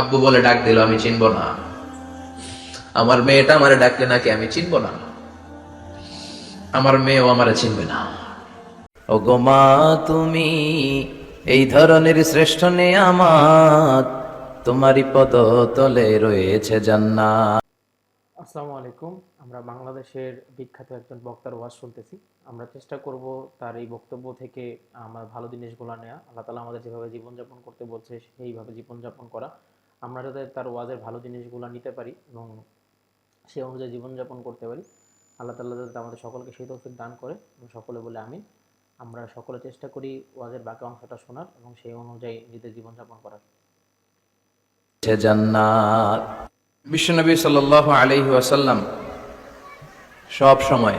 আব্বু বলে ডাক দিল, আমি চিনব না। আমার মেয়েটা আমারে ডাকলে নাকি আমি চিনব না? আমার মেয়েও আমারে চিনবে না। ও গো মা, তুমি এই ধরনের শ্রেষ্ঠ নেয়ামাত তোমারই পদ তলে রয়েছে জান্নাত। আসসালামু আলাইকুম। আমরা বাংলাদেশের বিখ্যাত একজন বক্তার ওয়াজ শুনতেছি। আমরা চেষ্টা করব তার এই বক্তব্য থেকে আমার ভালো জিনিসগুলো নেওয়া আল্লাহ তালা আমাদের যেভাবে জীবনযাপন করতে বলছে, সেইভাবে জীবনযাপন করা। আমরা যাতে তার ওয়াজের ভালো জিনিসগুলো নিতে পারি এবং সে অনুযায়ী জীবনযাপন করতে পারি, আল্লাহ তাল্লাহ যাতে আমাদের সকলকে সেই তৌফিক দান করে এবং সকলে বলে আমি আমরা সকলে চেষ্টা করি ওয়াজের বাকি অংশটা শোনার এবং সেই অনুযায়ী নিজেদের জীবনযাপন করার। বিশ্বনবী সাল আলহি আসাল্লাম সব সময়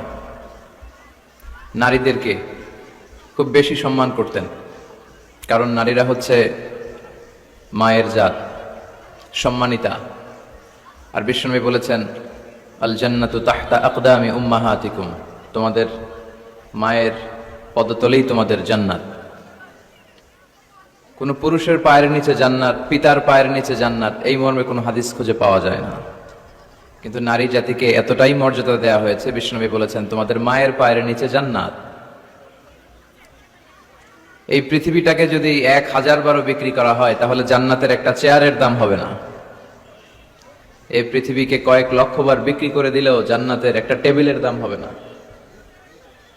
নারীদেরকে খুব বেশি সম্মান করতেন। কারণ নারীরা হচ্ছে মায়ের জাত। সম্মানিতা। আর বিশ্বনবী বলেছেন আল জান্নাতু তাহতা আকদামি উম্মাহাতিকুম। তোমাদের মায়ের পদতলেই তোমাদের জান্নাত। কোন পুরুষের পায়ের নিচে জান্নাত, পিতার পায়ের নিচে জান্নাত, এই মর্মে কোনো হাদিস খুঁজে পাওয়া যায় না। কিন্তু নারী জাতিকে এতটাই মর্যাদা দেওয়া হয়েছে বিষ্ণবী বলেছেন, তোমাদের মায়ের পায়ের নিচে জান্নাত। এই পৃথিবীটাকে যদি এক হাজার বারও বিক্রি করা হয়, তাহলে জান্নাতের একটা চেয়ারের দাম হবে না। এই পৃথিবীকে কয়েক লক্ষ বার বিক্রি করে দিলেও জান্নাতের একটা টেবিলের দাম হবে না।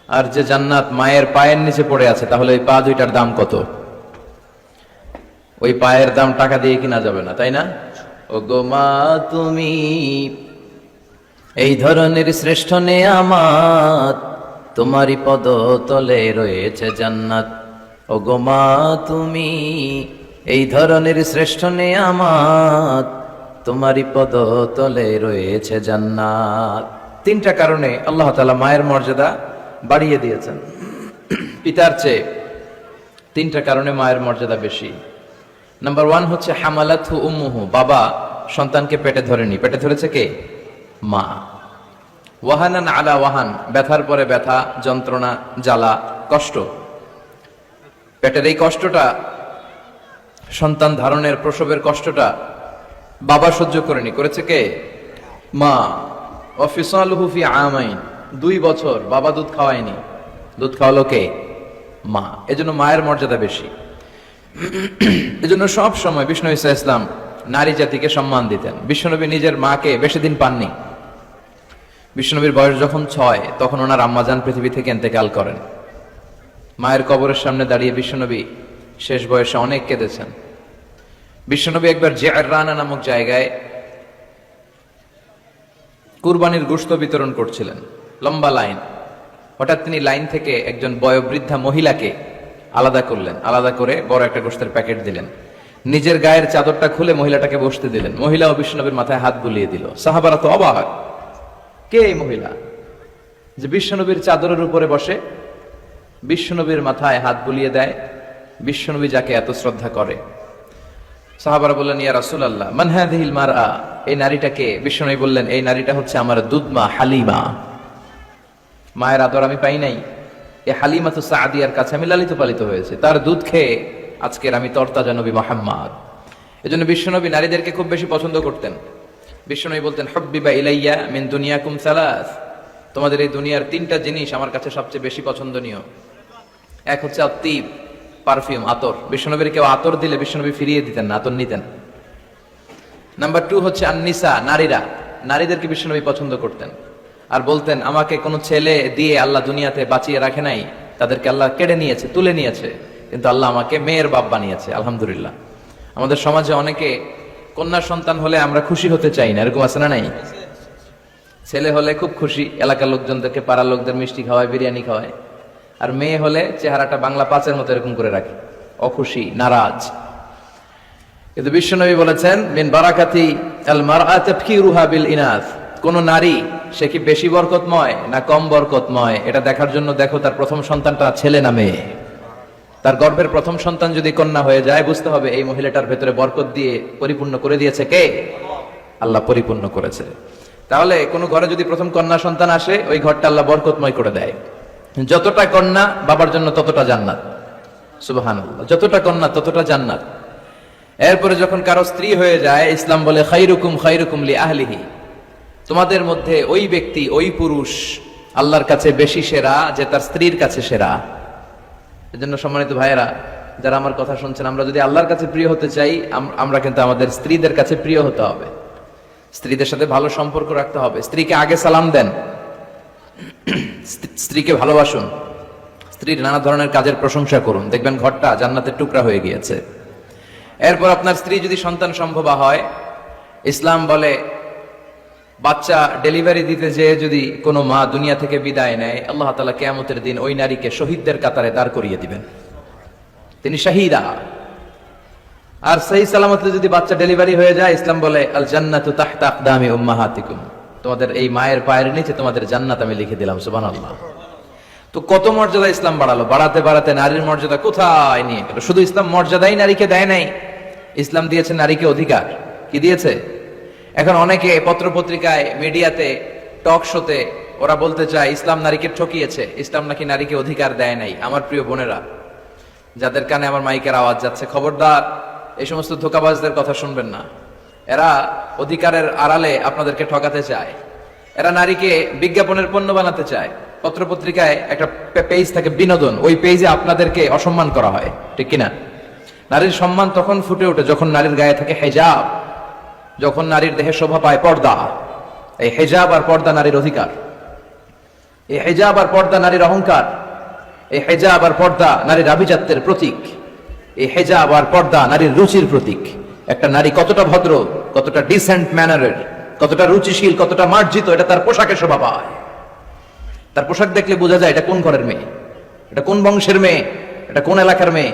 আর যে জান্নাত মায়ের পায়ের নিচে পড়ে আছে, তাহলে ওই পা দুইটার দাম কত? ওই পায়ের দাম টাকা দিয়ে কিনা যাবে না, তাই না? ও গো মা, তুমি এই ধরনের শ্রেষ্ঠ নেয়ামাত তোমারই পদ তলে রয়েছে জান্নাত। ও গো মা, তুমি এই ধরনের শ্রেষ্ঠ নেয়ামাত তোমারই পদ তলে রয়েছে জান্নাত। তিনটা কারণে আল্লাহ তালা মায়ের মর্যাদা বাড়িয়ে দিয়েছেন। পিতার চেয়ে তিনটা কারণে মায়ের মর্যাদা বেশি। নাম্বার ওয়ান হচ্ছে হামালাথু উম্মুহু, বাবা সন্তানকে পেটে ধরেনি। পেটে ধরেছে কে? মা। ওয়াহানান আলা ওয়াহান, ব্যথার পরে ব্যথা, যন্ত্রণা, জ্বালা, কষ্ট। পেটের এই কষ্টটা, সন্তান ধারণের প্রসবের কষ্টটা বাবা সহ্য করেনি। করেছে কে? মা। অফিসালহু ফি আমাইন। দুই বছর বাবা দুধ খাওয়ায়নি। দুধ খাওয়ালো কে? মা। এজন্য মায়ের মর্যাদা বেশি। এজন্য সব সময় বিষ্ণু ইসা ইসলাম নারী জাতিকে সম্মান দিতেন। বিষ্ণুনবী নিজের মাকে বেশি দিন পাননি। বিষ্ণুনবীর বয়স যখন ছয়, তখন ওনার আম্মাজান পৃথিবী থেকে এন্তেকাল করেন। মায়ের কবরের সামনে দাঁড়িয়ে বিশ্বনবী শেষ বয়সে অনেক কেঁদেছেন। বিশ্বনবী একবার জেয়ার রানা নামক জায়গায় কুরবানির গোশত বিতরণ করছিলেন, লম্বা লাইন। হঠাৎ তিনি লাইন থেকে একজন বয়োবৃদ্ধা মহিলাকে আলাদা করলেন, আলাদা করে বড় একটা গোস্তের প্যাকেট দিলেন। নিজের গায়ের চাদরটা খুলে মহিলাটাকে বসতে দিলেন। মহিলা ও বিষ্ণনবীর মাথায় হাত বুলিয়ে দিল, সাহাবারা তো অবাক। কে এই মহিলা? যে বিশ্বনবীর চাদরের উপরে বসে বিশ্বনবীর মাথায় হাত বুলিয়ে দেয়। বিশ্বনবী যাকে এত শ্রদ্ধা করে। সাহাবারা বললেন, ইয়া রাসুল আল্লাহ মানহাদিল মার এই নারীটাকে বিশ্বনবী বললেন, এই নারীটা হচ্ছে আমার দুধমা, হালিমা। মায়ের আদর আমি পাই নাই। এই হালিমা তো সাদিয়ার কাছে আমি লালিত পালিত হয়েছে। তার দুধ খেয়ে আজকের আমি তরতাজা নবী মোহাম্মদ। এজন্য বিশ্বনবী নারীদেরকে খুব বেশি পছন্দ করতেন। বিশ্বনবী বলতেন, হব্বিবা ইলাইয়া মিন দুনিয়াকুম সালাস। তোমাদের এই দুনিয়ার তিনটা জিনিস আমার কাছে সবচেয়ে বেশি পছন্দনীয়। এক হচ্ছে আত্মীব পারফিউম আতর। বিষ্ণনবীর কেউ আতর দিলে বিষ্ণনবী ফিরিয়ে দিতেন না, আতর নিতেন। নাম্বার টু হচ্ছে আন্নিসা, নারীরা। নারীদেরকে বিষ্ণনবী পছন্দ করতেন। আর বলতেন, আমাকে কোনো ছেলে দিয়ে আল্লাহ দুনিয়াতে বাঁচিয়ে রাখে নাই। তাদেরকে আল্লাহ কেড়ে নিয়েছে, তুলে নিয়েছে। কিন্তু আল্লাহ আমাকে মেয়ের বাপ বানিয়েছে, আলহামদুলিল্লাহ। আমাদের সমাজে অনেকে কন্যা সন্তান হলে আমরা খুশি হতে চাই না, এরকম আছে না নাই? ছেলে হলে খুব খুশি, এলাকার লোকজনদেরকে, পাড়ার লোকদের মিষ্টি খাওয়ায়, বিরিয়ানি খাওয়ায়। আর মেয়ে হলে চেহারাটা বাংলা পাঁচের মতো এরকম করে রাখে। অখুশি, নারাজ। কিন্তু বিশ্বনবী বলেছেন, মিন বারাকাতি আল বিল ইনাস কোন নারী, সে কি বেশি বরকতময় না কম বরকতময়? এটা দেখার জন্য দেখো তার প্রথম সন্তানটা ছেলে না মেয়ে। তার গর্ভের প্রথম সন্তান যদি কন্যা হয়ে যায়, বুঝতে হবে এই মহিলাটার ভেতরে বরকত দিয়ে পরিপূর্ণ করে দিয়েছে কে? আল্লাহ পরিপূর্ণ করেছে। তাহলে কোন ঘরে যদি প্রথম কন্যা সন্তান আসে, ওই ঘরটা আল্লাহ বরকতময় করে দেয়। যতটা কন্যা বাবার জন্য ততটা জান্নাত। সুবহানাল্লাহ। যতটা কন্যা ততটা জান্নাত। এরপরে যখন কারও স্ত্রী হয়ে যায়, ইসলাম বলে, খাইরুকুম খাইরুকুম লি আহলিহি। তোমাদের মধ্যে ওই ব্যক্তি, ওই পুরুষ আল্লাহর কাছে বেশি সেরা যে তার স্ত্রীর কাছে সেরা। এজন্য সম্মানিত ভাইয়েরা, যারা আমার কথা শুনছেন, আমরা যদি আল্লাহর কাছে প্রিয় হতে চাই আমরা কিন্তু আমাদের স্ত্রীদের কাছে প্রিয় হতে হবে। স্ত্রীদের সাথে ভালো সম্পর্ক রাখতে হবে। স্ত্রীকে আগে সালাম দেন। স্ত্রীকে ভালোবাসুন। স্ত্রীর নানা ধরনের কাজের প্রশংসা করুন। দেখবেন ঘরটা জান্নাতের টুকরা হয়ে গিয়েছে। এরপর আপনার স্ত্রী যদি সন্তান সম্ভবা হয়, ইসলাম বলে, বাচ্চা ডেলিভারি দিতে যেয়ে যদি কোনো মা দুনিয়া থেকে বিদায় নেয়, আল্লাহ তালা কেয়ামতের দিন ওই নারীকে শহীদদের কাতারে দাঁড় করিয়ে দিবেন। তিনি শাহিদা আর সেই সালামতে যদি বাচ্চা ডেলিভারি হয়ে যায়, ইসলাম বলে আল জান্নাতু তাহতা আকদামি উম্মাহাতিকুম। তোমাদের এই মায়ের পায়ের নিচে তোমাদের জান্নাত আমি লিখে দিলাম, সুবহানাল্লাহ। তো কত মর্যাদা ইসলাম বাড়ালো? বাড়াতে বাড়াতে নারীর মর্যাদা কোথায় নিয়ে গেল? শুধু ইসলাম মর্যাদাই নারীকে দেয় নাই। ইসলাম দিয়েছে নারীকে অধিকার। কি দিয়েছে? এখন অনেকে পত্রপত্রিকায়, মিডিয়াতে, টক শোতে ওরা বলতে চায়, ইসলাম নারীকে ঠকিয়েছে। ইসলাম নাকি নারীকে অধিকার দেয় নাই? আমার প্রিয় বোনেরা, যাদের কানে আমার মাইকের আওয়াজ যাচ্ছে, খবরদার, এই সমস্ত ধোকাবাজদের কথা শুনবেন না। এরা অধিকারের আড়ালে আপনাদেরকে ঠকাতে চায়। এরা নারীকে বিজ্ঞাপনের পণ্য বানাতে চায়। পত্রপত্রিকায় একটা পেজ থাকে, বিনোদন। ওই পেজে আপনাদেরকে অসম্মান করা হয়। ঠিক কিনা? নারীর সম্মান তখন ফুটে ওঠে যখন নারীর গায়ে থাকে হেজাব। যখন নারীর দেহে শোভা পায় পর্দা। এই হেজাব আর পর্দা নারীর অধিকার। এই হেজাব আর পর্দা নারীর অহংকার। এই হেজাব আর পর্দা নারীর আভিজাত্যের প্রতীক। এই হেজাব আর পর্দা নারীর রুচির প্রতীক। একটা নারী কতটা ভদ্র কতটা ডিসেন্ট ম্যানারের কতটা রুচিশীল, কতটা মার্জিত, এটা তার পোশাকে শোভা পায়। তার পোশাক দেখলে বোঝা যায় এটা কোন ঘরের মেয়ে, এটা কোন বংশের মেয়ে, এটা কোন এলাকার মেয়ে,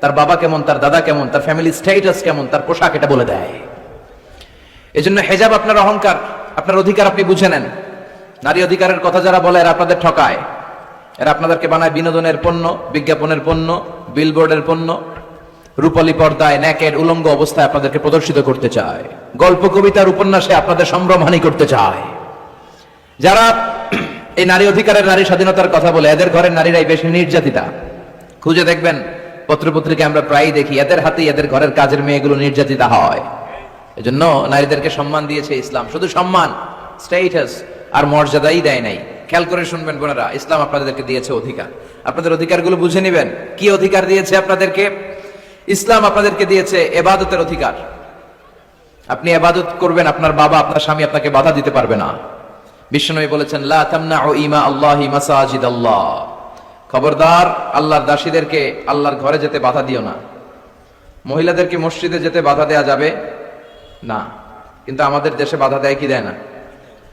তার বাবা কেমন, তার দাদা কেমন, তার ফ্যামিলি স্টেটাস কেমন, তার পোশাক এটা বলে দেয়। এজন্য হেজাব আপনার অহংকার, আপনার অধিকার আপনি বুঝে নেন। নারী অধিকারের কথা যারা বলে এরা আপনাদের ঠকায়। এরা আপনাদেরকে বানায় বিনোদনের পণ্য, বিজ্ঞাপনের পণ্য বিলবোর্ডের পণ্য রূপালী পর্দায় ন্যাকের উলঙ্গ অবস্থায় আপনাদেরকে প্রদর্শিত করতে চায়। গল্প, কবিতার উপন্যাসে আপনাদের সম্ভ্রমহানি করতে চায়। যারা এই নারী অধিকারের নারী স্বাধীনতার কথা বলে, এদের ঘরের নারীরাই বেশি নির্যাতিতা। খুঁজে দেখবেন, পত্রপত্রিকা আমরা প্রায়ই দেখি, এদের হাতেই এদের ঘরের কাজের মেয়েগুলো নির্যাতিতা হয়। এজন্য নারীদেরকে সম্মান দিয়েছে ইসলাম। শুধু সম্মান স্টেটাস আর মর্যাদাই দেয় নাই। খেয়াল করে শুনবেন বোনেরা, ইসলাম আপনাদেরকে দিয়েছে অধিকার। আপনাদের অধিকারগুলো বুঝে নেবেন। কি অধিকার দিয়েছে আপনাদেরকে? ইসলাম আপনাদেরকে দিয়েছে এবাদতের অধিকার। আপনি এবাদত করবেন আপনার বাবা আপনার স্বামী আপনাকে বাধা দিতে পারবে না। বিশ্বনবী বলেছেন লা তামনাউ ইমা আল্লাহি মাসাজিদ আল্লাহ খবরদার আল্লাহর দাসীদেরকে আল্লাহর ঘরে যেতে বাধা দিও না। মহিলাদেরকে মসজিদে যেতে বাধা দেয়া যাবে? না। কিন্তু আমাদের দেশে বাধা দেয় কি দেয় না?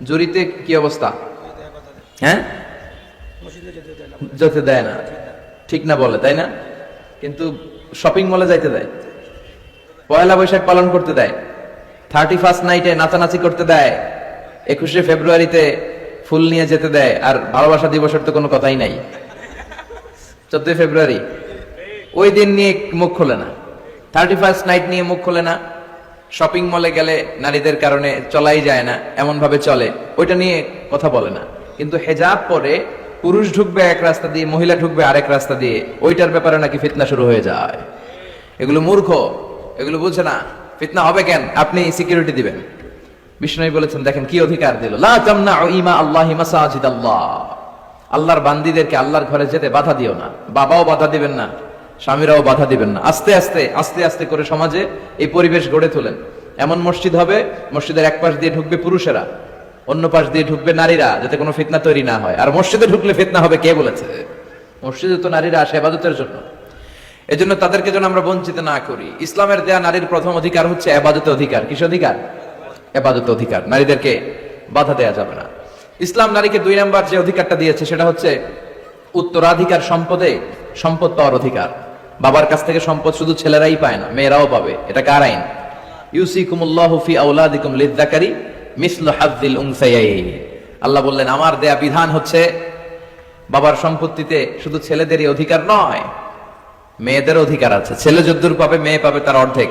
জুরিতে কি অবস্থা? হ্যাঁ? যেতে দেয় না। ঠিক না বলে তাই না? কিন্তু শপিং মলে যাইতে দেয়। পয়লা বৈশাখ পালন করতে দেয়। থার্টি ফার্স্ট নাইটে নাচানাচি করতে দেয়। একুশে ফেব্রুয়ারিতে ফুল নিয়ে যেতে দেয়। আর ভালোবাসা দিবসের তো কোনো কথাই নাই। চোদ্দই ফেব্রুয়ারি। ওই দিন নিয়ে মুখ খোলে না। থার্টি ফার্স্ট নাইট নিয়ে মুখ খোলে না। শপিং মলে গেলে নারীদের কারণে চলাই যায় না। এমন ভাবে চলে। ওইটা নিয়ে কথা বলে না। কিন্তু হেজাব পরে পুরুষ ঢুকবে এক রাস্তা দিয়ে, মহিলা ঢুকবে আরেক রাস্তা দিয়ে। ওইটার ব্যাপারে নাকি ফিতনা শুরু হয়ে যায়। এগুলো মূর্খ, এগুলো বুঝে না, ফিতনা হবে কেন? আপনি সিকিউরিটি দিবেন। বিষ্ণু বলেছেন, দেখেন কি অধিকার দিল। আল্লাহি আল্লাহ আল্লাহর বান্দিদেরকে আল্লাহর ঘরে যেতে বাধা দিও না। বাবাও বাধা দিবেন না, স্বামীরাও বাধা দিবেন না। আস্তে আস্তে আস্তে আস্তে করে সমাজে এই পরিবেশ গড়ে তোলেন। এমন মসজিদ হবে, মসজিদের এক পাশ দিয়ে ঢুকবে পুরুষেরা। অন্য পাশ দিয়ে ঢুকবে নারীরা, যাতে কোনো ফিতনা তৈরি না হয়। আর মসজিদে ঢুকলে ফিতনা হবে, কে বলেছে? মসজিদে তো নারীরা আসে আবাদতের জন্য। এজন্য তাদেরকে যেন আমরা বঞ্চিত না করি। ইসলামের দেয়া নারীর প্রথম অধিকার হচ্ছে আবাদতে অধিকার। কিস অধিকার? আবাদত অধিকার। নারীদেরকে বাধা দেয়া যাবে না। ইসলাম নারীকে দুই নাম্বার যে অধিকারটা দিয়েছে, সেটা হচ্ছে উত্তরাধিকার সম্পদে সম্পদ পাওয়ার অধিকার। বাবার কাছ থেকে সম্পদ শুধু ছেলেরাই পায় না, মেয়েরাও পাবে। এটা কার আইন? ইউসিকুমুল্লাহু ফি আওলাদিকুম লিযযাকারি উনসায়াইন আল্লাহ বললেন, আমার দেয়া বিধান হচ্ছে, বাবার সম্পত্তিতে শুধু ছেলেদেরই অধিকার নয়, মেয়েদের অধিকার আছে। ছেলে যদ্দুর পাবে, মেয়ে পাবে তার অর্ধেক।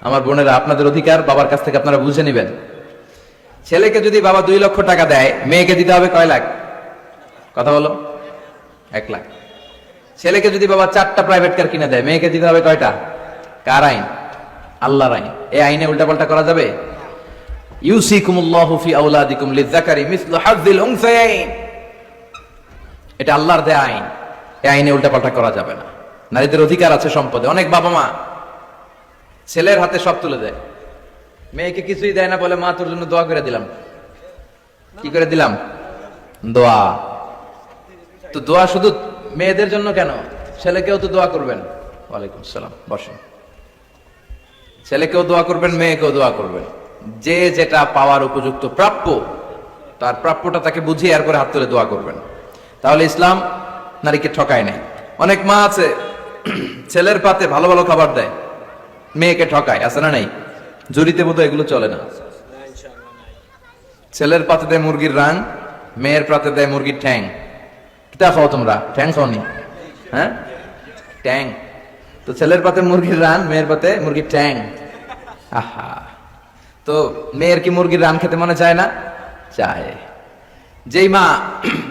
আমার বোনেরা, আপনাদের অধিকার বাবার কাছ থেকে আপনারা বুঝে নেবেন। ছেলেকে যদি বাবা দুই লক্ষ টাকা দেয়, মেয়েকে দিতে হবে কয় লাখ? কথা বলো। এক লাখ। ছেলেকে যদি বাবা চারটা প্রাইভেট কার কিনে দেয়, মেয়েকে দিতে হবে কয়টা? কার আইন? আল্লাহর আইন। এই আইনে উল্টাপাল্টা করা যাবে? ছেলের হাতে সব তুলে দেয়। মেয়েকে কিছুই দেয় না বলে মা তোর জন্য দোয়া করে দিলাম। কি করে দিলাম? দোয়া। তো দোয়া শুধু মেয়েদের জন্য কেন? ছেলেকেও তো দোয়া করবেন। ওয়ালাইকুম সালাম বসেন। ছেলেকেও দোয়া করবেন, মেয়েকেও দোয়া করবেন। যে যেটা পাওয়ার উপযুক্ত প্রাপ্য, তার প্রাপ্যটা তাকে বুঝিয়ে এরপরে হাত তুলে দোয়া করবেন। তাহলে ইসলাম নারীকে ঠকায় নাই। অনেক মা আছে, ছেলের পাতে ভালো ভালো খাবার দেয়, মেয়েকে ঠকায়, আছে না নাই? জুরিতে বোধহয় এগুলো চলে না? ছেলের পাতে দেয় মুরগির রাং, মেয়ের পাতে দেয় মুরগির ঠ্যাং। কিতা খাও তোমরা? ঠ্যাং খাওনি? হ্যাঁ? ট্যাং তো ছেলের পাতে মুরগির রান মেয়ের পাতে মুরগির ট্যাং আহা। তো মেয়ের কি মুরগির রান খেতে মনে চায় না? চায়। যেই মা,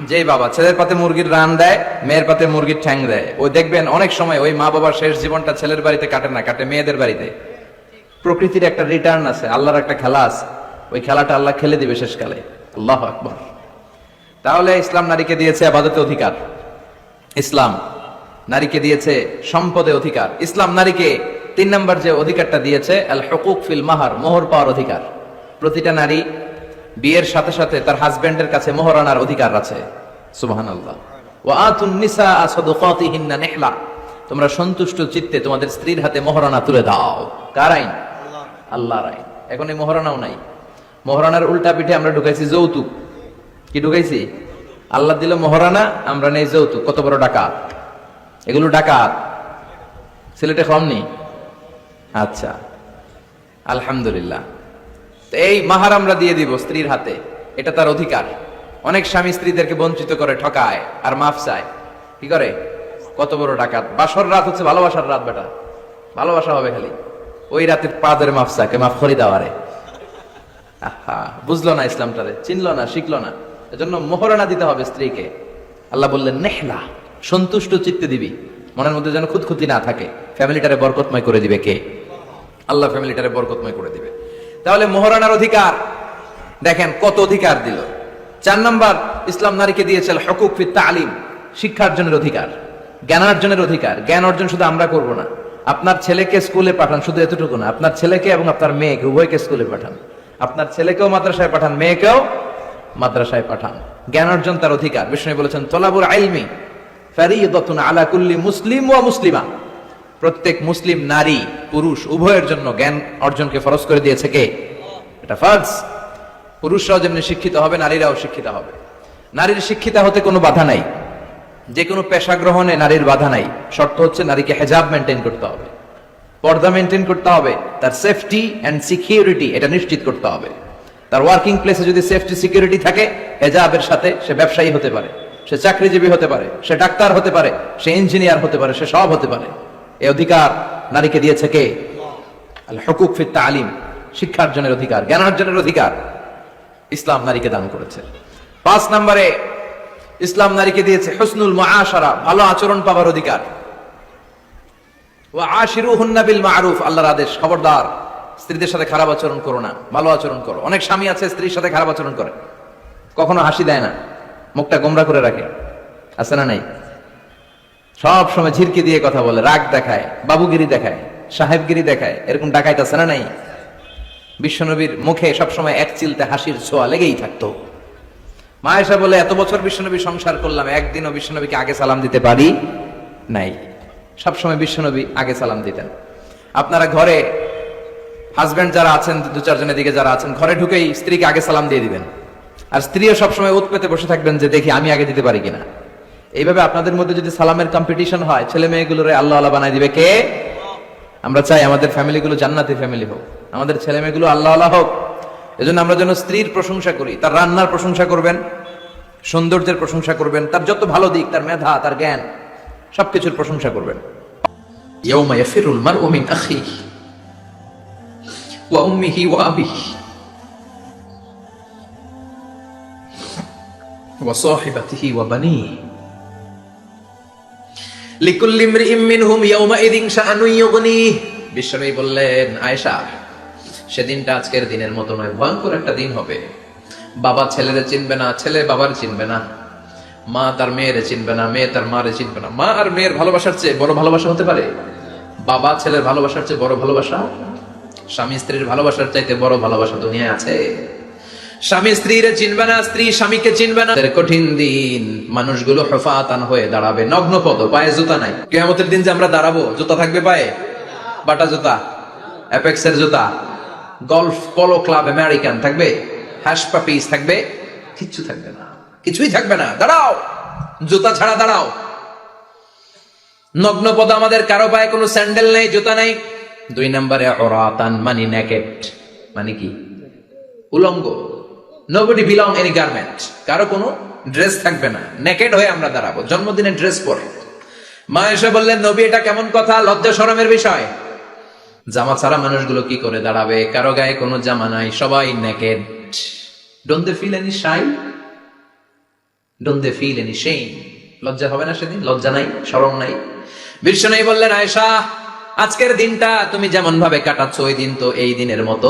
যেই বাবা, ছেলের পাতে মুরগির রান দেয়, মেয়ের পাতে মুরগির ঠ্যাং দেয়। ওই দেখবেন অনেক সময় ওই মা বাবার শেষ জীবনটা ছেলের বাড়িতে কাটে না, কাটে মেয়েদের বাড়িতে। প্রকৃতির একটা রিটার্ন আছে, আল্লাহর একটা খেলা আছে। ওই খেলাটা আল্লাহ খেলে দিবে শেষকালে। আল্লাহ আকবর। তাহলে ইসলাম নারীকে দিয়েছে আবাদতে অধিকার। ইসলাম নারীকে দিয়েছে সম্পদে অধিকার। ইসলাম নারীকে তিন নম্বর যে অধিকারটা দিয়েছে, আল হকুক ফিল মাহার, মোহর পাওয়ার অধিকার। প্রতিটা নারী বিয়ের সাথে সাথে তার হাজবেন্ডের কাছে মোহর আনার অধিকার আছে। সুবাহান আল্লাহ ও আতুন নিসা আসদুকাতিহিন্না নেহলা। তোমরা সন্তুষ্ট চিত্তে তোমাদের স্ত্রীর হাতে মোহরানা তুলে দাও। কার আইন? আল্লাহর আইন। এখন এই মোহরানাও নাই। মোহরানার উল্টা পিঠে আমরা ঢুকাইছি যৌতুক। কি ঢুকাইছি? আল্লাহ দিল মোহরানা আমরা নেই যৌতুক। কত বড় ডাকাত। এগুলো ডাকাত। সিলেটে কমনি আচ্ছা। আলহামদুলিল্লাহ। তো এই মাহার আমরা দিয়ে দিব স্ত্রীর হাতে। এটা তার অধিকার। অনেক স্বামী স্ত্রীদেরকে বঞ্চিত করে, ঠকায় আর মাফ চায়। কি করে? কত বড় ডাকাত। বাসর রাত হচ্ছে ভালোবাসার রাত বেটা। ভালোবাসা হবে খালি। ওই রাতে পাদের মাফ চাকে মাফ করি দেওয়ারে আহা, বুঝলো না ইসলামটারে, চিনলো না, শিখলো না। এজন্য মোহরানা দিতে হবে স্ত্রীকে। আল্লাহ বললেন, নেহলা, সন্তুষ্ট চিত্তে দিবি। মনের মধ্যে যেন খুঁতখুতি না থাকে। ফ্যামিলিটারে বরকতময় করে দিবে কে? আল্লাহ ফ্যামিলিটারে বরকতময় করে দিবে। তাহলে মোহরানার অধিকার, দেখেন কত অধিকার দিল। চার নম্বর, ইসলাম নারীকে দিয়েছে হকুক ফি তালিম শিক্ষার্জনের অধিকার জ্ঞানার্জনের অধিকার। জ্ঞান অর্জন শুধু আমরা করব না, আপনার ছেলেকে স্কুলে পাঠান শুধু এতটুকু না, আপনার ছেলেকে এবং আপনার মেয়েকে, উভয়কে স্কুলে পাঠান। আপনার ছেলেকেও মাদ্রাসায় পাঠান, মেয়েকেও মাদ্রাসায় পাঠান। জ্ঞান অর্জন তার অধিকার। বিষ্ণু বলেছেন তোলাবুর আইলমি ফারিদাতুন আলা কুল্লি মুসলিম ও মুসলিমা। প্রত্যেক মুসলিম নারী, পুরুষ, উভয়ের জন্য জ্ঞান অর্জনকে ফরজ করে দিয়েছে কে? এটা ফার্জ। পুরুষরাও যেমনি শিক্ষিত হবে, নারীরাও শিক্ষিত হবে। নারীর শিক্ষিত হতে কোনো বাধা নাই। যে কোনো পেশা গ্রহণে নারীর বাধা নাই। শর্ত হচ্ছে নারীকে হেজাব মেনটেন করতে হবে। পর্দা মেনটেন করতে হবে। তার সেফটি অ্যান্ড সিকিউরিটি এটা নিশ্চিত করতে হবে। তার ওয়ার্কিং প্লেসে যদি সেফটি সিকিউরিটি থাকে, হেজাবের সাথে সে ব্যবসায়ী হতে পারে। সে চাকরিজীবী হতে পারে। সে ডাক্তার হতে পারে। সে ইঞ্জিনিয়ার হতে পারে। সে সব হতে পারে। এই অধিকার নারীকে দিয়েছে কে? হকুক ফির তালিম, শিক্ষার্জনের অধিকার, জ্ঞানার্জনের অধিকার ইসলাম নারীকে দান করেছে। পাঁচ নম্বরে, ইসলাম নারীকে দিয়েছে হসনুল মুআশারা, ভালো আচরণ পাবার অধিকার। ও আশিরুহুন্না বিল মারুফ, আল্লাহর আদেশ, খবরদার, স্ত্রীদের সাথে খারাপ আচরণ করো না, ভালো আচরণ করো। অনেক স্বামী আছে স্ত্রীর সাথে খারাপ আচরণ করে। কখনো হাসি দেয় না, মুখটা গোমরা করে রাখে। আছে না নাই? সব সময় ঝিরকি দিয়ে কথা বলে, রাগ দেখায়, বাবুগিরি দেখায়, সাহেবগিরি দেখায়, এরকম ডাকাইতে আছে না নাই? বিশ্বনবীর মুখে সবসময় এক চিলতে হাসির ছোঁয়া লেগেই থাকতো। মায়েশা বলে, এত বছর বিশ্বনবী সংসার করলাম, একদিনও বিশ্বনবীকে আগে সালাম দিতে পারি নাই? সবসময় বিশ্বনবী আগে সালাম দিতেন। আপনারা ঘরে হাজবেন্ড যারা আছেন, দু চারজনের দিকে যারা আছেন, ঘরে ঢুকেই স্ত্রীকে আগে সালাম দিয়ে দিবেন। আর স্ত্রীও সবসময় উৎপেতে বসে থাকবেন যে, দেখি আমি আগে দিতে পারি কিনা? এইভাবে আপনাদের মধ্যে যদি সালামের কম্পিটিশন হয় ছেলে মেয়েগুলোরে আল্লাহ আল্লাহ বানাই দিবে কে আমরা চাই আমাদের ফ্যামিলিগুলো জান্নাতি ফ্যামিলি হোক আমাদের ছেলে মেয়েগুলো আল্লাহ আল্লাহ হোক এজন্য আমরা যেন স্ত্রীর প্রশংসা করি তার রান্নার প্রশংসা করবেন সৌন্দর্যের প্রশংসা করবেন তার যত ভালো দিক তার মেধা তার জ্ঞান সবকিছুর প্রশংসা করবেন يوم يفر المرء من أخيه وأمه وأبيه وصاحبته وبنيه লিকুল্লিমরি ইম্মিন হুম ইয়াউমা ইদিন শাহানুইয়গনি বিশ্বনবী বললেন, আয়েশা, সেদিনটা আজকের দিনের মতো নয়, ভয়ঙ্কর একটা দিন হবে। বাবা ছেলেরে চিনবে না, ছেলে বাবার চিনবে না। মা তার মেয়েরে চিনবে না, মেয়ে তার মারে চিনবে না। মা আর মেয়ের ভালোবাসার চেয়ে বড় ভালোবাসা হতে পারে? বাবা ছেলের ভালোবাসার চেয়ে বড় ভালোবাসা? স্বামী স্ত্রীর ভালোবাসার চাইতে বড় ভালোবাসা দুনিয়ায় আছে? স্বামী স্ত্রীরে চিনবে না, স্ত্রী স্বামীকে চিনবে না। কঠিন দিন, মানুষগুলো হেফাতান হয়ে দাঁড়াবে। নগ্ন পদ, পায়ে জুতা নাই। কেয়ামতের দিন যে আমরা দাঁড়াবো, জুতা থাকবে পায়ে? বাটা জুতা অ্যাপেক্সের জুতা গলফ পলো ক্লাব আমেরিকান থাকবে? হ্যাশ পাপিস থাকবে? কিচ্ছু থাকবে না। কিছুই থাকবে না। দাঁড়াও! জুতা ছাড়া দাঁড়াও। নগ্ন পদ আমাদের কারও পায়ে কোনো স্যান্ডেল নেই, জুতা নেই। দুই নম্বরে অরাতান মানি নেকেট মানে কি? উলঙ্গ। নোবডি বিলং এনি গার্মেন্ট কারও কোনো ড্রেস থাকবে না। নেকেড হয়ে আমরা দাঁড়াবো। জন্মদিনে ড্রেস পরে। মা এসে বললেন, নবী, এটা কেমন কথা? লজ্জা, শরমের বিষয়। জামা ছাড়া মানুষগুলো কি করে দাঁড়াবে? কারও গায়ে কোনো জামা নাই, সবাই naked don't they feel any shy don't they feel any shame লজ্জা হবে না সেদিন? লজ্জা নাই? শরম নাই? বিশ্ব নেই বললেন আয়সা আজকের দিনটা তুমি যেমন ভাবে কাটাচ্ছ, ওই দিন তো এই দিনের মতো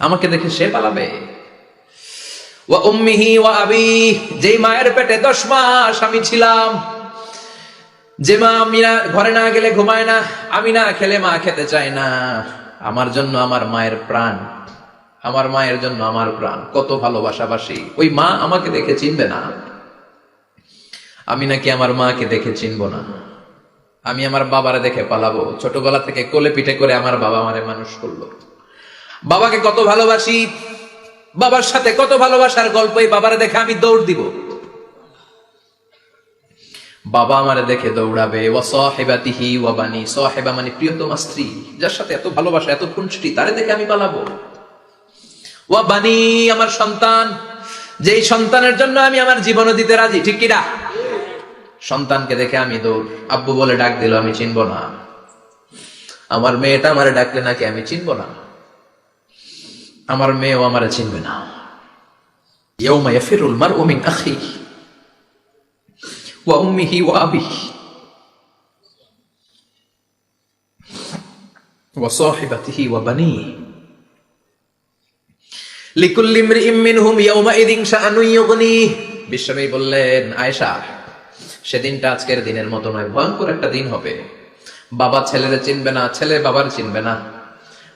আমাকে দেখে সে পালাবে। উম্মিহি ওয়া যেই মায়ের পেটে দশ মাস আমি ছিলাম, যে মা আমি না ঘরে না গেলে ঘুমায় না, আমি না খেলে মা খেতে চায় না। আমার জন্য আমার মায়ের প্রাণ, আমার মায়ের জন্য আমার প্রাণ। কত ভালোবাসাবাসি। ওই মা আমাকে দেখে চিনবে না। আমি নাকি আমার মাকে দেখে চিনব না। আমি আমার বাবারে দেখে পালাবো। ছোটবেলা থেকে কোলে পিঠে করে আমার বাবা আমারে মানুষ করল। বাবাকে কত ভালোবাসি? বাবার সাথে কত ভালোবাসার গল্প এই বাবারে দেখে আমি দৌড় দিব। বাবা আমারে দেখে দৌড়াবে ও সহেবাতিহি ও বানি সহেবা মানে প্রিয়তমা স্ত্রী, যার সাথে এত ভালোবাসা, এত খুনষ্টি তারে দেখে আমি পালাবো। বানি আমার সন্তান, যেই সন্তানের জন্য আমি আমার জীবনও দিতে রাজি, ঠিক কিনা? সন্তানকে দেখে আমি দৌড়, আব্বু বলে ডাক দিল, আমি চিনব না। আমার মেয়েটা আমারে ডাকলে নাকি আমি চিনব না? আমার মেয়েও আমারে চিনবে না। ইয়াউমা আখিহি ওয়া উম্মিহি ওয়া আবিহি। লিকুল্লি ইমরিইম মিনহুম ইউগনি বিশ্বনবী বললেন, আয়েশা, সেদিনটা আজকের দিনের মতো নয়, ভয়ঙ্কর একটা দিন হবে। বাবা ছেলেরে চিনবে না ছেলে বাবার চিনবে না।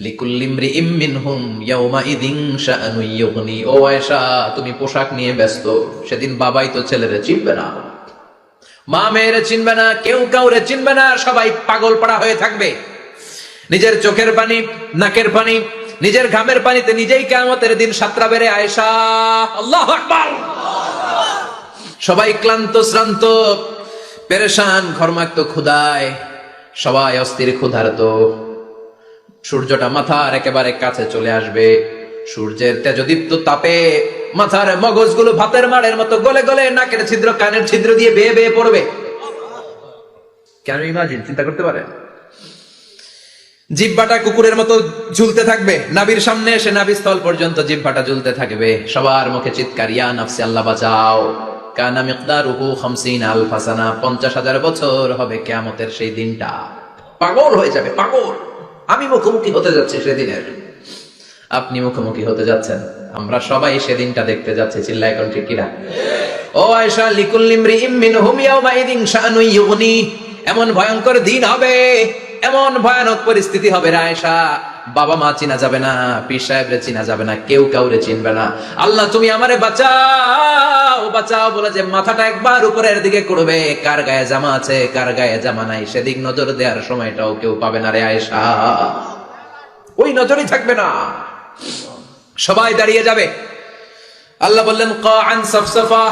লিকুল্লিমরি ইমিনহুম ইয়াউমা ইদিন শাআনু ইউগনি। ও আয়েশা, তুমি পোশাক নিয়ে ব্যস্ত। সেদিন বাবাই তো ছেলেরে চিনবে না। মা মেয়েরে চিনবে না, কেউ কাউরে চিনবে না সবাই পাগল পাড়া হয়ে থাকবে। নিজের চোখের পানি, নাকের পানি, নিজের ঘামের পানিতে নিজেই কেমতের দিন সাতরা বেড়ে আয়েশা। আল্লাহ সবাই ক্লান্ত, শ্রান্ত, পেরেশান, ঘর্মাক্ত ক্ষুদায় সবাই অস্থির, ক্ষুধার্ত। সূর্যটা মাথার একেবারে কাছে চলে আসবে। সূর্যের তেজদীপ্ত তাপে মাথার মগজগুলো ভাতের মাড়ের মতো গলে গলে নাকের ছিদ্র, কানের ছিদ্র দিয়ে বেয়ে বেয়ে পড়বে। কেন ইমাজিন? চিন্তা করতে জিব্বাটা কুকুরের মতো ঝুলতে থাকবে। নাবির সামনে এসে নাবি স্থল পর্যন্ত জিব্বাটা ঝুলতে থাকবে। সবার মুখে চিৎকার, ইয়া নাফসি, আল্লাহ বাঁচাও। কানা মিকদারুহু খামসিন আলফা সানা, পঞ্চাশ হাজার বছর হবে কেয়ামতের সেই দিনটা। পাগল হয়ে যাবে, পাগল। আমি মুখোমুখি হতে যাচ্ছি সেদিনের। আপনি মুখোমুখি হতে যাচ্ছেন। আমরা সবাই সেদিনটা দেখতে যাচ্ছি চিল্লা এখন ঠিক কিনা ও আয়সা লিকুল্লিমরি ইমিন হুমিয়াও ইয়াউমাইদিন শাআনু ইউনি এমন ভয়ঙ্কর দিন হবে, এমন ভয়ানক পরিস্থিতি হবে রায়সা বাবা মা চিনা যাবে না, পীর সাহেবরে চিনা যাবে না, কেউ কাউরে চিনবে না। আল্লাহ, তুমি আমারে বাঁচাও বাঁচাও বলে যে মাথাটা একবার উপরের দিকে করবে। কার গায়ে জামা আছে, কার গায়ে জামা নাই, সেদিক নজর দেওয়ার সময়টাও কেউ পাবে না রে আয়েশা। ওই নজরই থাকবে না। সবাই দাঁড়িয়ে যাবে। আল্লাহ বললেন, কাআন সাফসাফা।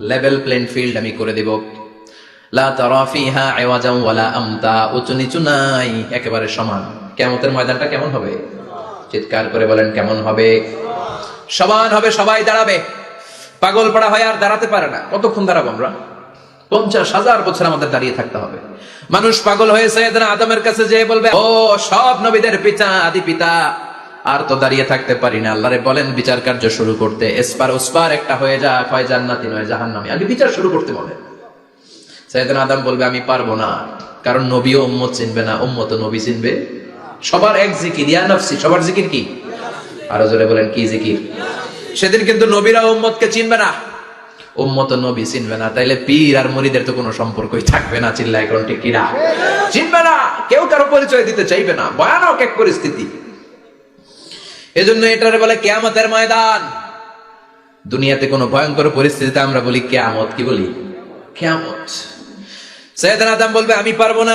লেভেল প্লেন ফিল্ড আমি করে দেব। লা তারা ফিহা আওয়াজান ওয়ালা আমতা, উঁচু নিচু নাই, একেবারে সমান। কিয়ামতের ময়দানটা কেমন হবে? চিৎকার করে বলেন, কেমন হবে? সমান হবে, সবাই দাঁড়াবে। পাগল পড়া হয় আর দাঁড়াতে পারে না। কতক্ষণ দাঁড়াবো আমরা? পঞ্চাশ হাজার বছর আমাদের দাঁড়িয়ে থাকতে হবে। মানুষ পাগল হয়ে সৈয়দনা আদমের কাছে যেয়ে বলবে, ও, সব নবীদের পিতা, আদি পিতা। আর তো দাঁড়িয়ে থাকতে পারি না। আল্লাহরে বলেন, বিচার কার্য শুরু করতে। এসপার ওসপার একটা হয়ে যা হয় জান্নাতি নয়, জাহান্নামী। আগে বিচার শুরু করতে বলে। সৈয়দনা আদম বলবে, আমি পারব না। কারণ নবীও উম্মত চিনবে না। উম্মত নবী চিনবে সবার এক জিকির, ইয়া নফসি, সবার জিকির কি? আরও জোরে বলেন, কি জিকির? সেদিন কিন্তু নবীরা উম্মতকে চিনবে না। উম্মত নবী চিনবে না, তাইলে পীর আর মরিদের তো কোনো সম্পর্কই থাকবে না চিল্লা এখন ঠিক কিনা? চিনবে না, কেউ কারও পরিচয় দিতে চাইবে না, ভয়ানক এক পরিস্থিতি। এজন্য এটারে বলে কেয়ামতের ময়দান। দুনিয়াতে কোনো ভয়ঙ্কর পরিস্থিতিতে আমরা বলি কেয়ামত, কি বলি? কেয়ামত। সৈয়দান আদম বলবে, আমি পারব না।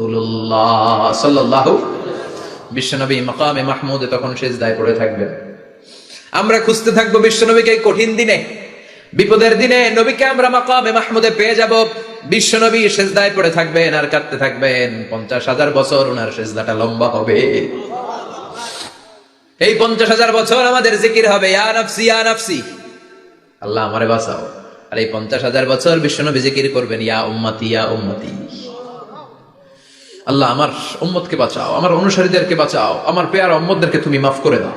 রসুল্লাহ সাল্লাল্লাহু বিশ্বনবী মাকামে মাহমুদে তখন সেজদায় পড়ে থাকবেন। আমরা খুঁজতে থাকব বিশ্বনবীকে এই কঠিন দিনে, বিপদের দিনে। নবীকে আমরা মাকামে মাহমুদে পেয়ে যাব। বিশ্বনবী সেজদায় পড়ে থাকবেন আর কাঁদতে থাকবেন। পঞ্চাশ হাজার বছর ওনার সেজদাটা লম্বা হবে। এই পঞ্চাশ হাজার বছর আমাদের জিকির হবে, ইয়া নাফসি, ইয়া আল্লাহ আমারে বাঁচাও। আর এই পঞ্চাশ হাজার বছর বিশ্বনবী জিকির করবেন, ইয়া উম্মতি ইয়া উম্মতি। আল্লাহ, আমার উম্মতকে বাঁচাও, আমার অনুসারীদেরকে বাঁচাও, আমার পেয়ার উম্মতদেরকে তুমি মাফ করে দাও।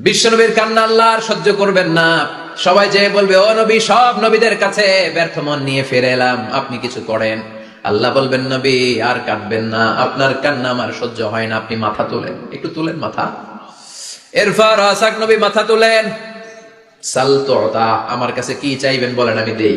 বিশ্বনবীর কান্না আল্লাহ আর সহ্য করবেন না। সবাই যে বলবে, ও নবী, সব নবীদের কাছে ব্যর্থ মন নিয়ে ফিরে এলাম, আপনি কিছু করেন? আল্লাহ বলবেন, নবী, আর কাঁদবেন না, আপনার কান্না আমার সহ্য হয় না, আপনি মাথা তোলেন, একটু তুলেন মাথা। এরফার আসাক নবী মাথা তুলেন। সাল তোতা আমার কাছে কি চাইবেন বলেন আমি দেই।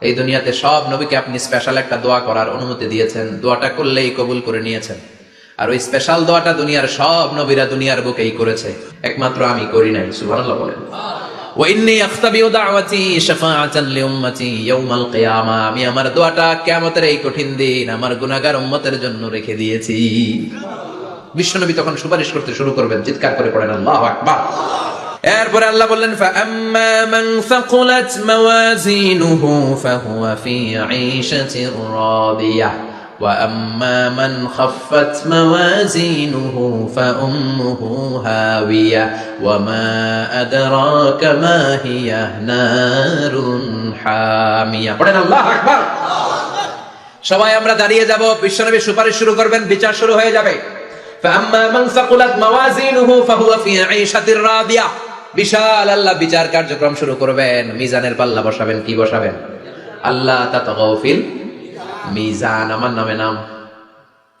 এই দুনিয়াতে সব নবীকে আপনি স্পেশাল একটা দোয়া করার অনুমতি দিয়েছেন। দোয়াটা করলেই কবুল করে নিয়েছেন। আর ওই স্পেশাল দোয়াটা দুনিয়ার সব নবীরা দুনিয়ার বুকেই করেছে। একমাত্র আমি করি নাই, সুবহানাল্লাহ বলেন। আমি আমার দোয়াটা কিয়ামতের এই কঠিন দিন আমার গুনাহগার উম্মতের জন্য রেখে দিয়েছি। বিশ্বনবী তখন সুপারিশ করতে শুরু করবেন, চিৎকার করে পড়েন, আল্লাহু এরপরে আল্লাহ বললেন فَأَمَّا مَنْ ثَقُلَتْ مَوَازِينُهُ فَهُوَ فِي عِيشَةٍ رَاضِيَةٍ وَأَمَّا مَنْ خَفَّتْ مَوَازِينُهُ فَأُمُّهُ هَاوِيَةٌ وَمَا أَدْرَاكَ مَا هِيَهْ نَارٌ حَامِيَةٌ পড়েন আল্লাহু আকবার সবাই আমরা দাঁড়িয়ে যাব বিশ্বনবী সুপারিশ শুরু করবেন বিচার শুরু হয়ে যাবে فأما من ثقلت موازينه فهو في عيشة راضية বিশাল আল্লাহ বিচার কার্যক্রম শুরু করবেন। মিজানের পাল্লা বসাবেন, কি বসাবেন? আল্লাহ তাতাগাউ ফিল মিজান, আমার নামে নাম।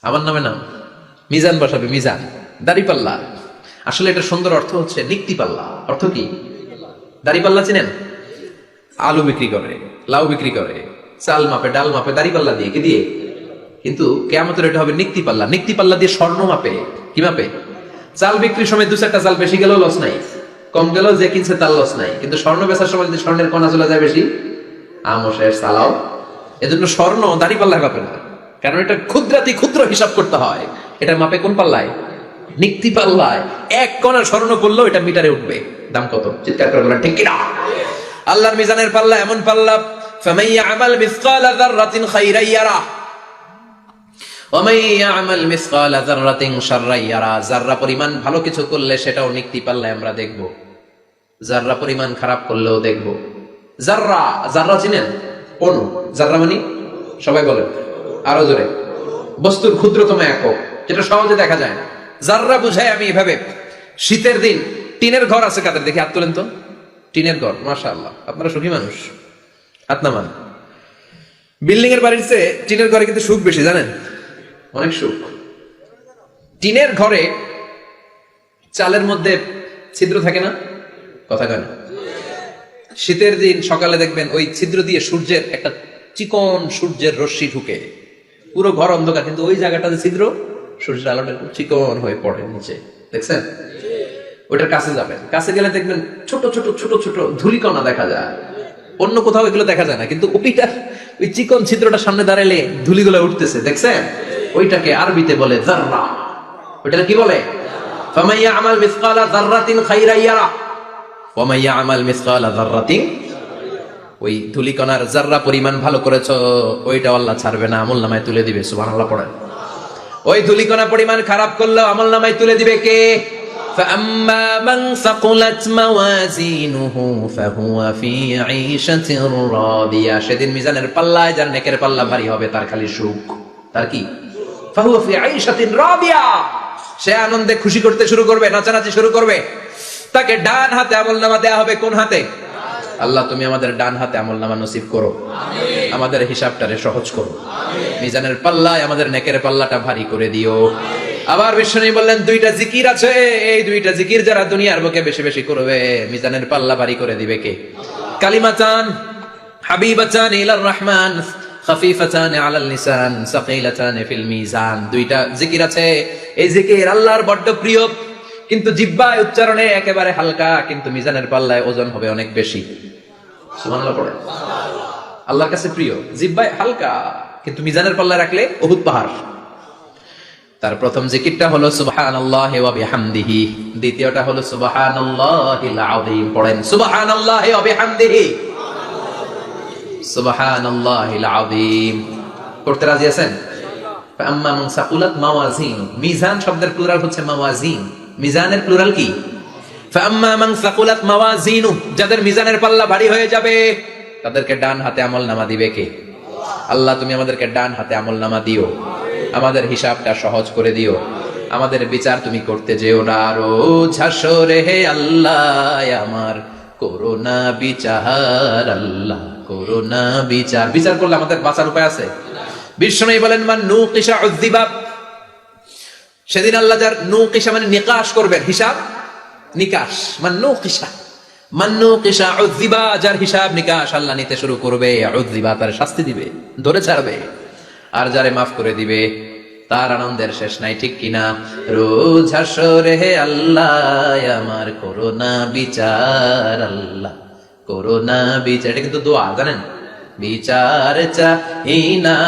আমার নামে নাম। মিজান বসাবে, মিজান। দাড়ি পাল্লা। আসলে এটা সুন্দর অর্থ হচ্ছে নিক্তি পাল্লা। অর্থ কি? দাড়ি পাল্লা চিনেন? আলু বিক্রি করে, লাউ বিক্রি করে, চাল মাপে, ডাল মাপে, দাড়ি পাল্লা দিয়ে, কি দিয়ে? কিন্তু কেমতের এটা হবে নিক্তি পাল্লা। নিক্তি পাল্লা দিয়ে স্বর্ণ মাপে, কি মাপে? চাল বিক্রির সময় দু চারটা চাল বেশি গেলেও লস নাই। কম গেলেও যে কিনছে তার লস নাই। কিন্তু স্বর্ণ বেচার সময় যদি স্বর্ণের কণা চলে যায় বেশি আমও সালাও। এজন্য স্বর্ণ দাঁড়ি পাল্লায় পাবে না। কারণ এটা ক্ষুদ্রাতি ক্ষুদ্র হিসাব করতে হয়। এটা মাপে কোন পাল্লায়? নিক্তি পাল্লায়। এক কণা স্বর্ণ করলেও এটা মিটারে উঠবে। দাম কত? চিৎকার করে বলেন, ঠিক কিনা? আল্লাহর মিজানের পাল্লা এমন পাল্লা, ফামাইয়া আমাল মিসকালা যাররাতিন খাইরা ইয়ারা যাররা পরিমাণ ভালো কিছু করলে সেটাও নিক্তি পারলে আমরা দেখব। যাররা পরিমাণ খারাপ করলেও দেখব। জাররা যাররা চিনেন? অনু জাররা মানে? সবাই বলেন। আরও জোরে। বস্তুর ক্ষুদ্রতম একক, যেটা সহজে দেখা যায় না। জাররা বুঝায়, আমি এভাবে। শীতের দিন, টিনের ঘর আছে কাদের? দেখি হাত তোলেন তো। টিনের ঘর মাশা আল্লাহ আপনারা সুখী মানুষ। হাত নামান। বিল্ডিং এর বাড়ির চেয়ে টিনের ঘরে কিন্তু সুখ বেশি, জানেন? অনেক সুখ। টিনের ঘরে চালের মধ্যে ছিদ্র থাকে না? কথা কেন শীতের দিন সকালে দেখবেন ওই ছিদ্র দিয়ে সূর্যের একটা চিকন সূর্যের রশ্মি ঢুকে। পুরো ঘর অন্ধকার, কিন্তু ওই জায়গাটাতে ছিদ্র, সূর্যের আলোটা চিকন হয়ে পড়ে নিচে। দেখছেন? ওটার কাছে যাবেন। কাছে গেলে দেখবেন ছোট ছোট ছোট ছোট ধুলিকণা দেখা যায়। অন্য কোথাও এগুলো দেখা যায় না, কিন্তু ওইটা, ওই চিকন ছিদ্রটা সামনে দাঁড়ালে ধুলিগুলো উঠতেছে। দেখছেন? ওইটাকে আরবিতে বলে জাররা ওইটা কি বলে ফামাইয়া আমাল মিসকালা জাররাতিন খাইরা ইয়ারা ওয়ামাইয়া আমাল মিসকালা জাররাতিন ওই ধুলিকণার জাররা পরিমাণ ভালো করেছো ওইটা আল্লাহ ছাড়বে না আমল নামায় তুলে দিবে সুবহানাল্লাহ পড়েন ওই ধুলিকণা পরিমাণ খারাপ করলেও আমল নামায় তুলে দিবে কে فأما من ثقلت موازينه فهو في عيشة راضية সেদিন মিজানের পাল্লায় যার নেকের পাল্লা ভারী হবে তার খালি সুখ তার কি সে আনন্দে খুশি করতে শুরু করবে নাচানাচি শুরু করবে। তাকে ডান হাতে আমল নামা দেয়া হবে কোন হাতে? আল্লাহ তুমি আমাদের ডান হাতে আমল নামা নসিব করো। আমাদের হিসাবটারে সহজ করো। মিজানের পাল্লায় আমাদের নেকের পাল্লাটা ভারী করে দিও। আবার বিষ্ণু বললেন দুইটা জিকির আছে। এই দুইটা জিকির যারা দুনিয়ার বুকে বেশি বেশি করবে মিজানের পাল্লা ভারী করে দিবে কে? কালিমাতান হাবিবাতান ইলার রহমান। খাফিফাতান আলাল লিসান সাকিলাতান ফিল মিজান। দুইটা জিকির আছে। এই জিকির আল্লাহর বড্ড প্রিয়। কিন্তু জিব্বায় উচ্চারণে একেবারে হালকা, কিন্তু মিজানের পাল্লায় ওজন হবে অনেক বেশি। সুবহানাল্লাহ পড়ে আল্লাহর কাছে প্রিয়। জিব্বায় হালকা, কিন্তু মিজানের পাল্লায় রাখলে অহুত পাহাড়। তার প্রথম জিকিরটা হলো সুবহানাল্লাহি ওয়া বিহামদিহি। দ্বিতীয়টা হলো সুবহানাল্লাহিল আযীম। পড়েন, সুবহানাল্লাহি ওয়া বিহামদিহি। মাওয়াজিন মিজান শব্দের হচ্ছে মাওয়াজিন মিজানের প্লুরাল কি? যাদের মিজানের হয়ে যাবে, তাদেরকে ডান হাতে আমল নামা দিবে কে? আল্লাহ, তুমি আমাদেরকে ডান হাতে আমল নামা দিও। আমাদের হিসাবটা সহজ করে দিও। আমাদের বিচার তুমি করতে যেও না। আরও ঝাসরে হে আল্লাহ, আমার করোনা বিচার আল্লাহ। করোনা বিচার। বিচার করলে আমাদের বাঁচার উপায় আছে? বিষ্ণু বলেন, মান নু কিসা উদ্দিবাব সেদিন আল্লাহ যার নু কিসা মানে নিকাশ করবেন, হিসাব নিকাশ। মান্নু কিসা মান্নু কিসা উদ্দিবা যার হিসাব নিকাশ আল্লাহ নিতে শুরু করবে উদ্দিবা তার শাস্তি দিবে, ধরে ছাড়বে। আর যারে মাফ করে দিবে, তার আনন্দের শেষ নাই, ঠিক কিনা? রোজ হাসরে আল্লাহ, আমার করোনা বিচার আল্লাহ। করোনা বিচার, এটা কিন্তু দোয়া, জানেন? বিচার চাহি না,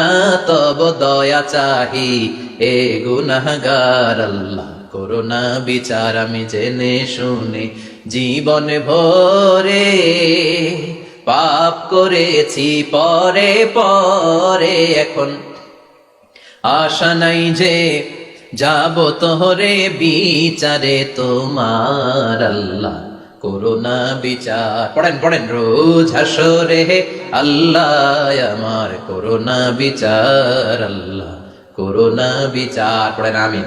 তব দয়া চাহি। এ গুনাহগার আল্লাহ, করোনা বিচার আমি জেনে শুনে জীবন ভরে পাপ করেছি, পরে পরে এখন আশা নাই যে যাব তোহরে বিচারে তোমার আল্লাহ। করোনা বিচার। পড়েন পড়েন। রোজ হাসরে আল্লাহ আমার করোনা বিচার আল্লাহ করোনা বিচার। পড়েন আমিন।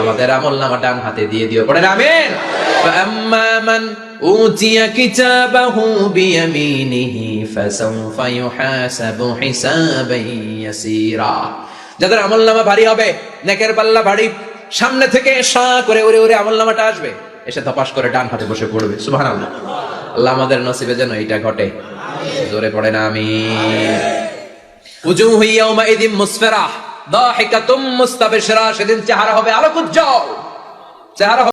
আমাদের আমল নামা ডান হাতে দিয়ে দিও। পড়েন আমিন। আম্মামান উতিয়া কিতাবাহু বিয়ামিনিহি ফাসাউফা ইউহাসাবু হিসাবান ইয়াসীরা। যাদের আমল নামা ভারী হবে নেকের পাল্লা ভারী সামনে থেকে সা করে উড়ে উড়ে আমল নামাটা আসবে। এসে তপাস করে ডান হাতে বসে পড়বে। সুহান আল্লাহ আল্লাহ আমাদের নসিবে যেন এইটা ঘটে। জোরে পড়ে না আমি মুসফিরা সেদিন চেহারা হবে আলোক উজ্জ্বল চেহারা